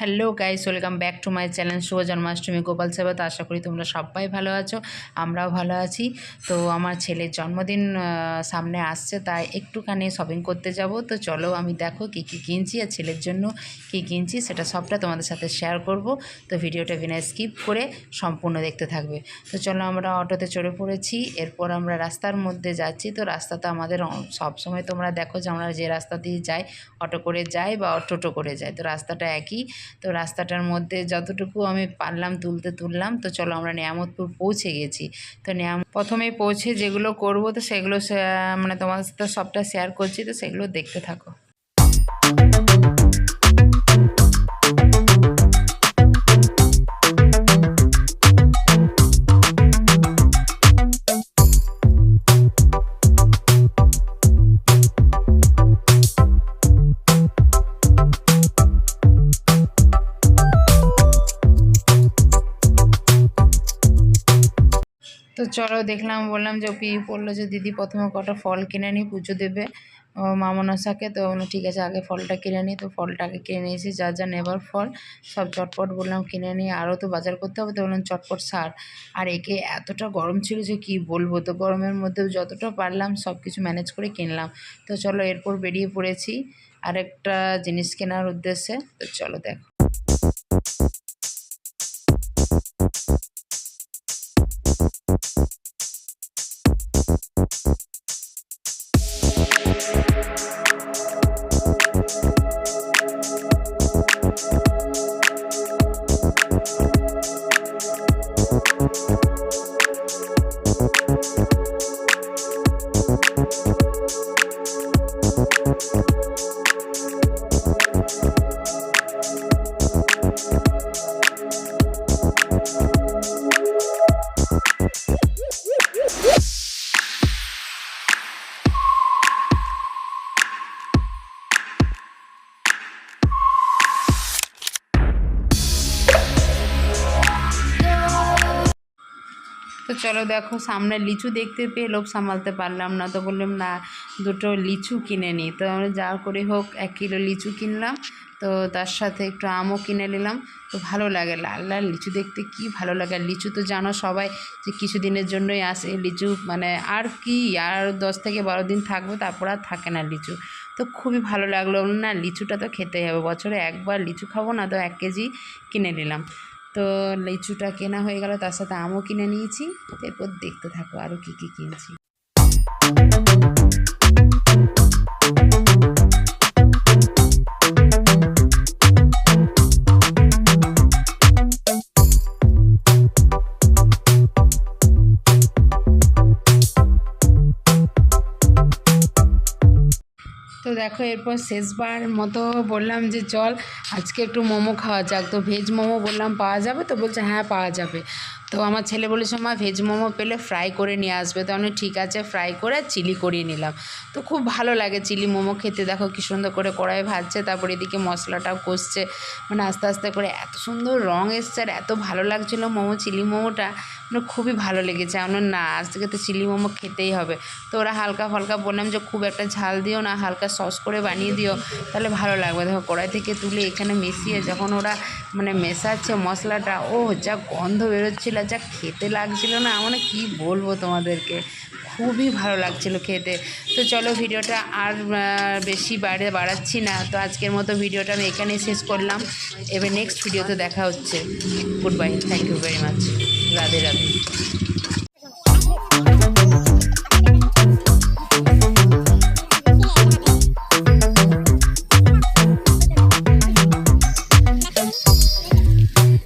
Hello guys, welcome back to my channel শুভ জন্মাষ্টমী, গোপাল সেবা। তো আশা করি তোমরা সবাই ভালো আছো, আমরাও ভালো আছি। তো আমার ছেলের জন্মদিন সামনে আসছে, তাই একটুখানি শপিং করতে যাব। তো চলো আমি দেখো কী কী কিনছি আর ছেলের জন্য কী কিনছি, সেটা সবটা তোমাদের সাথে শেয়ার করব। তো ভিডিওটা বিনা স্কিপ করে সম্পূর্ণ দেখতে থাকবে। তো চলো আমরা অটোতে চড়ে পড়েছি, এরপর আমরা রাস্তার মধ্যে যাচ্ছি। তো রাস্তাতে আমাদের সব সময় তোমরা দেখো যে আমরা যে রাস্তা দিয়ে যাই, অটো করে যাই বা টোটো করে যাই। তো রাস্তাটা একই তো রাস্তাটার মধ্যে যতটুকু আমি পারলাম তুলতে তুললাম, তো চলো আমরা নিয়ামতপুর পৌঁছে গেছি। তো নিয়াম, প্রথমে পৌঁছে যেগুলো করব, তো সেগুলো মানে তোমার সাথে সবটা শেয়ার করছি, তো সেগুলো দেখতে থাকো। তো চলো দেখলাম, বললাম যে পি বলল যে দিদি প্রথমে কটা ফল কিনে নিই পুজো দেবে। মামনসাকে, তো ঠিক আছে, আগে ফলটা কিনে নিই তো ফলটাকে কিনে নিয়েছি, যা যা নেবার ফল সব চটপট বললাম, কিনে নিই আরও তো বাজার করতে হবে। তো বললাম, চটপট সার। আর একে এতটা গরম ছিল যে কি বলব, তো গরমের মধ্যেও যতটা পারলাম সব কিছু ম্যানেজ করে কিনলাম। তো চলো, এরপর বেরিয়ে পড়েছি আরেকটা জিনিস কেনার উদ্দেশ্যে। তো চলো, দেখো। you তো চলো দেখো, সামনে লিচু দেখতে পেয়ে লোভ সামালতে পারলাম না। তো বললাম, না, দুটো লিচু কিনে নিই তো আমরা যা করে হোক, এক কিলো লিচু কিনলাম। তো তার সাথে একটু আমও কিনে নিলাম। তো ভালো লাগে, লাল লাল লিচু দেখতে কি ভালো লাগে। লিচু তো জানো সবাই যে কিছু দিনের জন্যই আসে লিচু মানে আর কি, আর দশ থেকে বারো দিন থাকবে, তারপর আর থাকে না লিচু। তো খুবই ভালো লাগল। না, লিচুটা তো খেতেই হবে। বছরে একবার লিচু খাব না, তো এক কেজি কিনে নিলাম। তো লিচুটা কেনা হয়ে গেল, তার সাথে আমও কিনে নিয়েছি। এরপর দেখতে থাকো আরও কী কী কিনছি। দেখো, এরপর শেষবার মতো বললাম যে, চল, আজকে একটু মোমো খাওয়া যাক। তো ভেজ মোমো বললাম, পাওয়া যাবে? তো বলছে হ্যাঁ পাওয়া যাবে। তো আমার ছেলে বলেছে, মা, ভেজ মোমো পেলে ফ্রাই করে নিয়ে আসবে। তো আমি ঠিক আছে, ফ্রাই করে চিলি করিয়ে নিলাম। তো খুব ভালো লাগে চিলি মোমো খেতে। দেখো কি সুন্দর করে কড়াই ভাজছে, তারপর এদিকে মশলাটাও কষছে। মানে আস্তে আস্তে করে এত সুন্দর রং এসছে আর এত ভালো লাগছিল মোমো, চিলি মোমোটা। মানে খুবই ভালো লেগেছে। আমরা না, আজ থেকে তো চিলি মোমো খেতেই হবে। তো ওরা হালকা ফালকা বললাম যে, খুব একটা ঝাল দিও না, হালকা সস করে বানিয়ে দিও, তাহলে ভালো লাগবে। দেখো, কড়াই থেকে তুলে এখানে মিশিয়ে যখন ওরা মানে মেশাচ্ছে মশলাটা ও যা গন্ধ বেরোচ্ছিল, যা খেতে লাগছিল না মানে কি বলব তোমাদেরকে? খুবই ভালো লাগছিল খেতে। তো চলো ভিডিওটা আর বেশি বাইরে বাড়াচ্ছি না। তো আজকের মতো ভিডিওটা আমি এখানেই শেষ করলাম। এবার নেক্সট ভিডিওতে দেখা হচ্ছে। Good bye thank you very much Radhe Radhe